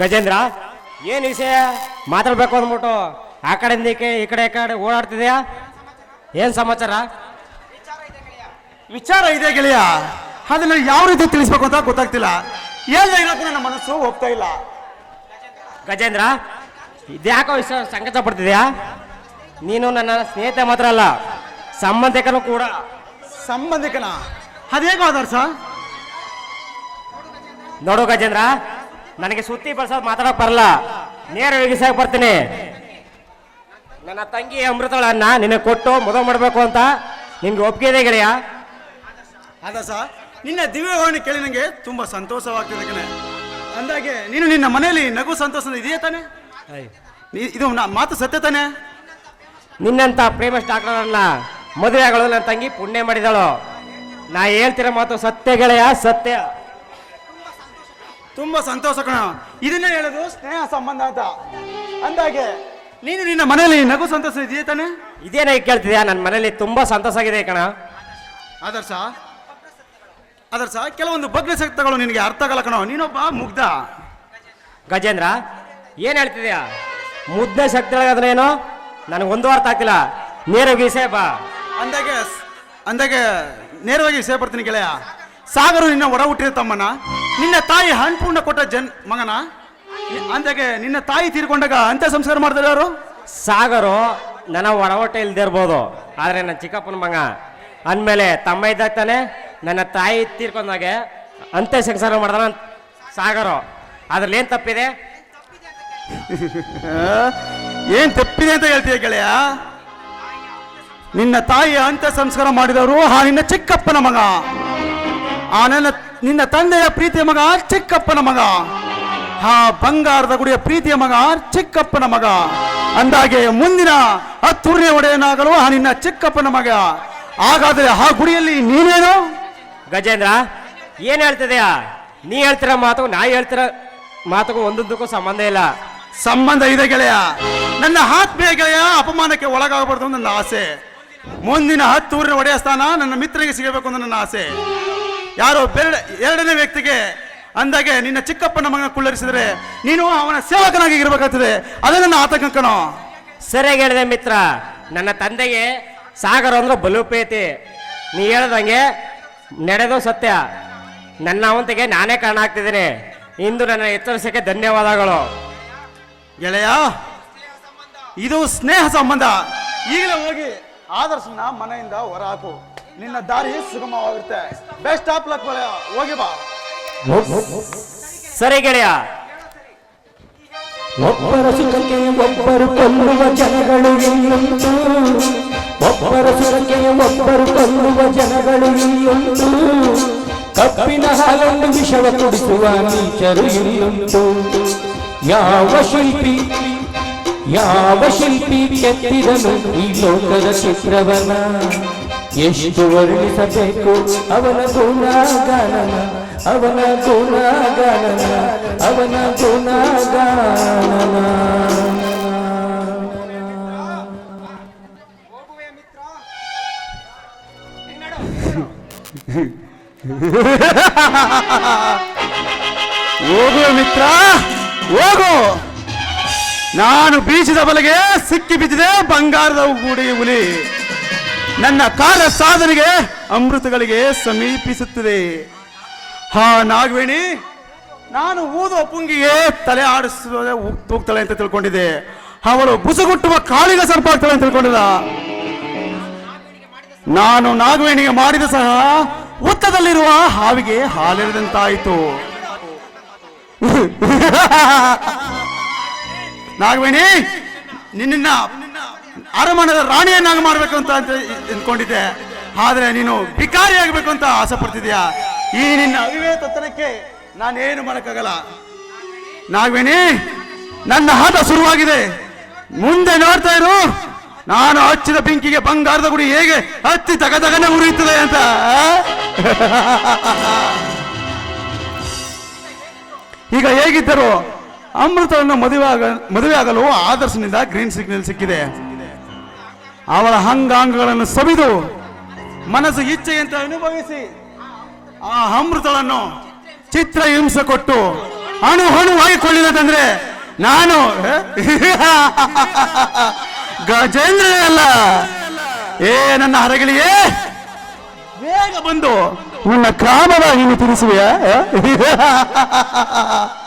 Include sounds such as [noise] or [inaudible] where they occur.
ಗಜೇಂದ್ರ ಏನು ವಿಷಯ? ಮಾತಾಡ್ಬೇಕು ಅಂದ್ಬಿಟ್ಟು ಆ ಕಡೆಯಿಂದ ಈ ಕಡೆ ಈ ಕಡೆ ಈ ಕಡೆ ಓಡಾಡ್ತಿದ್ಯಾ? ಏನ್ ಸಮಾಚಾರ? ವಿಚಾರ ಇದೆ ಗೆಳೆಯ. ಅದನ್ನ ಯಾವ ರೀತಿ ತಿಳಿಸ್ಬೇಕು ಅಂತ ಗೊತ್ತಾಗ್ತಿಲ್ಲ. ಏನ್ ಇರೋಕ್ಕೂ ನನ್ನ ಮನಸ್ಸು ಹೋಗ್ತಾ ಇಲ್ಲ. ಗಜೇಂದ್ರ ಇದ್ಯಾಕೋ ವಿಷಯ ಸಂಕಟ ಪಡ್ತಿದ್ಯಾ? ನೀನು ನನ್ನ ಸ್ನೇಹಿತ ಮಾತ್ರ ಅಲ್ಲ ಸಂಬಂಧಿಕನು ಕೂಡ. ಸಂಬಂಧಿಕನ? ಅದೇಗೋ ಅದರ್ಸ ಸರ್? ನೋಡು ಗಜೇಂದ್ರ ನನಗೆ ಸುತ್ತಿ ಬಳಸೋದು ಮಾತಾಡೋಕೆ ಬರಲ್ಲ. ನೇರ ವಿಗಿಸಕ್ಕೆ ಬರ್ತೀನಿ. ನನ್ನ ತಂಗಿ ಅಮೃತಳನ್ನ ನಿನಗೆ ಕೊಟ್ಟು ಮದುವೆ ಮಾಡಬೇಕು ಅಂತ ನಿಮ್ಗೆ ಒಪ್ಪಿಗೆ ಇದೆ ಗೆಳೆಯ? ಅದ ಸರ್ ನಿನ್ನ ದಿವ್ಯವಾಣಿ ಕೇಳಿ ನನಗೆ ತುಂಬಾ ಸಂತೋಷವಾಗ್ತಿದೆ ಕಣೆ. ಅಂದಾಗೆ ನೀನು ನಿನ್ನ ಮನೆಯಲ್ಲಿ ನಗು ಸಂತೋಷ ಇದೆಯಾ ತಾನೆ? ಇದು ನಾ- ಮಾತು ಸತ್ಯ ತಾನೆ? ನಿನ್ನಂತ ಪ್ರೇಮ ಡಾಕ್ಟರನ್ನ ಮದುವೆ ಆಗೋಳು ನನ್ನ ತಂಗಿ ಪುಣ್ಯ ಮಾಡಿದಳು. ನಾ ಹೇಳ್ತಿರೋ ಮಾತು ಸತ್ಯ ಗೆಳೆಯ ಸತ್ಯ. ತುಂಬಾ ಸಂತೋಷ ಕಣ. ಇದನ್ನೇ ಹೇಳೋದು ಸ್ನೇಹ ಸಂಬಂಧ ಅಂತ. ಅಂದಾಗೆ ನೀನು ನಿನ್ನ ಮನೆಯಲ್ಲಿ ನಗು ಸಂತೋಷ ಇದೆಯಾ ತಾನೆ? ಇದೇನ ಕೇಳ್ತಿದ್ಯಾ? ನನ್ನ ಮನೇಲಿ ತುಂಬಾ ಸಂತೋಷ ಆಗಿದೆ ಕಣ. ಆದರ್ಶ ಆದರ್ಶ ಕೆಲವೊಂದು ಬಗ್ಗೆ ಸಕ್ತಗಳು ನಿನಗೆ ಅರ್ಥ ಆಗಲ್ಲ ಕಣ. ನೀನೊಬ್ಬ ಮುಗ್ಧ. ಗಜೇಂದ್ರ ಏನ್ ಹೇಳ್ತಿದ್ಯಾ? ಮುದ್ದೆ ಶಕ್ತಿ ಏನು ನನಗೆ ಒಂದು ಅರ್ಥ ಆಗ್ತಿಲ್ಲ. ನೇರವಾಗಿ ವಿಷಯ ಬಾ. ಅಂದಾಗೆ ಅಂದಾಗೆ ನೇರವಾಗಿ ವಿಷಯ ಬರ್ತೀನಿ ಗೆಳೆಯ. ಸಾಗರು ನಿನ್ನ ಒಡ ಹುಟ್ಟಿದ ತಮ್ಮನ ನಿನ್ನ ತಾಯಿ ಹಣ್ಪೂರ್ಣ ಕೊಟ್ಟ ಜನ್ ಮಗನ? ಅಂದಾಗೆ ನಿನ್ನ ತಾಯಿ ತೀರ್ಕೊಂಡಾಗ ಅಂತ ಸಂಸ್ಕಾರ ಮಾಡ್ತಾರೆ ಅವರು ಸಾಗರು ನನ್ನ ಒಡವಟ್ಟೆ ಇಲ್ದೇ ಇರ್ಬೋದು. ಆದರೆ ನನ್ನ ಚಿಕ್ಕಪ್ಪನ ಮಗ. ಅಂದಮೇಲೆ ತಮ್ಮ ಇದ್ದಾಗ ತಾನೆ ನನ್ನ ತಾಯಿ ತೀರ್ಕೊಂಡಾಗೆ ಅಂತ ಸಂಸ್ಕಾರ ಮಾಡ್ದಾನ ಸಾಗರು. ಅದ್ರಲ್ಲಿ ಏನು ತಪ್ಪಿದೆ? [laughs] ಏನು ತಪ್ಪಿದೆ ಅಂತ ಹೇಳ್ತೀಯ ಗೆಳೆಯ? ನಿನ್ನ ತಾಯಿ ಅಂತ್ಯ ಸಂಸ್ಕಾರ ಮಾಡಿದವರು ಆ ನಿನ್ನ ಚಿಕ್ಕಪ್ಪನ ಮಗ. ಆ ನನ್ನ ನಿನ್ನ ತಂದೆಯ ಪ್ರೀತಿಯ ಮಗ ಚಿಕ್ಕಪ್ಪನ ಮಗ. ಆ ಬಂಗಾರದ ಗುಡಿಯ ಪ್ರೀತಿಯ ಮಗ ಚಿಕ್ಕಪ್ಪನ ಮಗ. ಅಂದಾಗೆ ಮುಂದಿನ ಹತ್ತೂರನೇ ಒಡೆಯನಾಗಲು ಆ ನಿನ್ನ ಚಿಕ್ಕಪ್ಪನ ಮಗ. ಹಾಗಾದ್ರೆ ಆ ಗುಡಿಯಲ್ಲಿ ನೀನೇನು? ಗಜೇಂದ್ರ ಏನ್ ಹೇಳ್ತಿದ್ಯಾ? ನೀ ಹೇಳ್ತಿರೋ ಮಾತು ನಾ ಹೇಳ್ತಿರೋ ಮಾತುಗೂ ಒಂದೊಂದಕ್ಕೂ ಸಂಬಂಧ ಇಲ್ಲ. ಸಂಬಂಧ ಇದೆ ಗೆಳೆಯ. ನನ್ನ ಆತ್ಮೀಯ ಗೆಳೆಯ ಅಪಮಾನಕ್ಕೆ ಒಳಗಾಗಬಾರ್ದು ನನ್ನ ಆಸೆ. ಮುಂದಿನ ಹತ್ತೂರಿನ ಒಡೆಯ ಸ್ಥಾನ ನನ್ನ ಮಿತ್ರನಿಗೆ ಸಿಗಬೇಕು ಅಂತ ನನ್ನ ಆಸೆ. ಯಾರೋ ಬೆರಡ ಎರಡನೇ ವ್ಯಕ್ತಿಗೆ ಅಂದಾಗೆ ನಿನ್ನ ಚಿಕ್ಕಪ್ಪನ ಮಗನ ಕುಳ್ಳರಿಸಿದ್ರೆ ನೀನು ಅವನ ಸೇವಕನಾಗಿ ಇರಬೇಕಾಗ್ತದೆ. ಅದೇ ನನ್ನ ಆತಂಕ ಕಣೋ. ಸರಿಯಾಗಿ ಹೇಳಿದೆ ಮಿತ್ರ. ನನ್ನ ತಂದೆಗೆ ಸಾಗರ ಅಂದ್ರೆ ಬಲುಪೇತಿ ನೀ ಹೇಳ್ದಂಗೆ ನಡೆದು ಸತ್ಯ. ನನ್ನ ಅವಂತಿಗೆ ನಾನೇ ಕಾರಣ ಆಗ್ತಿದ್ದೀನಿ. ಇಂದು ನನ್ನ ಎತ್ತರಿಸಕ್ಕೆ ಧನ್ಯವಾದಗಳು. ಗೆಳೆಯ ಇದು ಸ್ನೇಹ ಸಂಬಂಧ. ಈಗಲೇ ಹೋಗಿ ಆದರ್ಶನ ಮನೆಯಿಂದ ಹೊರ ಹಾಕು. ನಿನ್ನ ದಾರಿ ಸುಗಮವಾಗಿರುತ್ತೆ ಬೆಸ್ಟ್ ಆಫ್ ಲಕ್ ಗೆಳೆಯ ಹೋಗಿ ಬಾ ಸರಿ ಗೆಳೆಯ ಒಬ್ಬರ ಸುಖಕ್ಕೆ ಒಬ್ಬರು ಕೊಲ್ಲುವ ಜನಗಳು ಇಲ್ಲುಂಟು ಒಬ್ಬರ ಸುಖಕ್ಕೆ ಒಬ್ಬರು ಕೊಲ್ಲುವ ಜನಗಳು ಇಲ್ಲುಂಟು ಕಬ್ಬಿನ ಹಾಲನ್ನು ವಿಷವ ಕುಡಿಸುವ ನೀಚರು ಇಲ್ಲುಂಟು ಯಾವ ಶಿಲ್ಪಿ ಯಾವ ಶಿಲ್ಪಿ ಕೆತ್ತಿದನು ಈ ಲೋಕದ ಚಿತ್ರವನ ಎಷ್ಟು ವರ್ಣಿಸಬೇಕು? ಅವನ ಗುಣಗಾನನ ಅವನ ಗುಣಗಾನನ ಅವನ ಗುಣಗಾನನ. ಹೋಗು ಮಿತ್ರ, ಹೋಗು. ನಾನು ಬೀಸಿದ ಬಲಗೆ ಸಿಕ್ಕಿ ಬಿದ್ದಿದೆ ಬಂಗಾರದ ಗೂಡಿ ಹುಲಿ. ನನ್ನ ಕಾಲ ಸಾಧನೆಗೆ ಅಮೃತಗಳಿಗೆ ಸಮೀಪಿಸುತ್ತದೆ. ಹಾ, ನಾಗವೇಣಿ, ನಾನು ಊದುವ ಪುಂಗಿಗೆ ತಲೆ ಆಡಿಸುವ ಹೋಗ್ತಾಳೆ ಅಂತ ತಿಳ್ಕೊಂಡಿದ್ದೆ. ಅವಳು ಬುಸುಗುಟ್ಟುವ ಕಾಳಿಗೆ ಸರ್ಪ ಆಗ್ತಾಳೆ ಅಂತ ತಿಳ್ಕೊಂಡಿಲ್ಲ ನಾನು ನಾಗವೇಣಿಗೆ ಮಾಡಿದ ಸಹ ಉತ್ತದಲ್ಲಿರುವ ಹಾವಿಗೆ ಹಾಲೆರೆದಂತಾಯಿತು. [laughs] ನಾಗವೇಣಿ, ನಿನ್ನ ಅರಮನೆದ ರಾಣಿಯನ್ನಾಗಿ ಮಾಡಬೇಕು ಅಂತ ಅಂತ ಅಂದ್ಕೊಂಡಿದ್ದೆ. ಆದರೆ ನೀನು ಭಿಕಾರಿ ಆಗಬೇಕು ಅಂತ ಆಸೆ ಪಡ್ತಿದ್ಯಾ? ಈ ನಿನ್ನ ಅವಿವೇತತನಕ್ಕೆ ನಾನೇನು ಮಾಡೋಕ್ಕಾಗಲ್ಲ. ನಾಗವೇಣಿ, ನನ್ನ ಆಟ ಶುರುವಾಗಿದೆ. ಮುಂದೆ ನೋಡ್ತಾ ಇರು. ನಾನು ಹಚ್ಚಿದ ಬೆಂಕಿಗೆ ಬಂಗಾರದ ಗುಡಿ ಹೇಗೆ ಹತ್ತಿ ತಗದಗನೆ ಉರಿಯುತ್ತದೆ ಅಂತ. ಈಗ ಹೇಗಿದ್ದರು ಅಮೃತವನ್ನು ಮದುವೆ ಆಗ ಮದುವೆ ಆಗಲು ಆದರ್ಶನಿಂದ ಗ್ರೀನ್ ಸಿಗ್ನಲ್ ಸಿಕ್ಕಿದೆ. ಅವಳ ಅಂಗಾಂಗಗಳನ್ನು ಸವಿದು ಮನಸ್ಸು ಇಚ್ಛೆಯಂತ ಅನುಭವಿಸಿ ಆ ಅಮೃತಳನ್ನು ಚಿತ್ರ ಹಿಂಸೆ ಕೊಟ್ಟು ಹಣು ಹಾಕಿಕೊಳ್ಳಿಲ್ಲದಂದ್ರೆ ನಾನು [laughs] ಗಜೇಂದ್ರ ಅಲ್ಲ. ಏ, ನನ್ನ ಹರಗಳಿಯೇ, ಬೇಗ ಬಂದು, ನನ್ನ ಕಾಮವಾಗಿ ತಿಳಿಸುವೆಯಾ [laughs]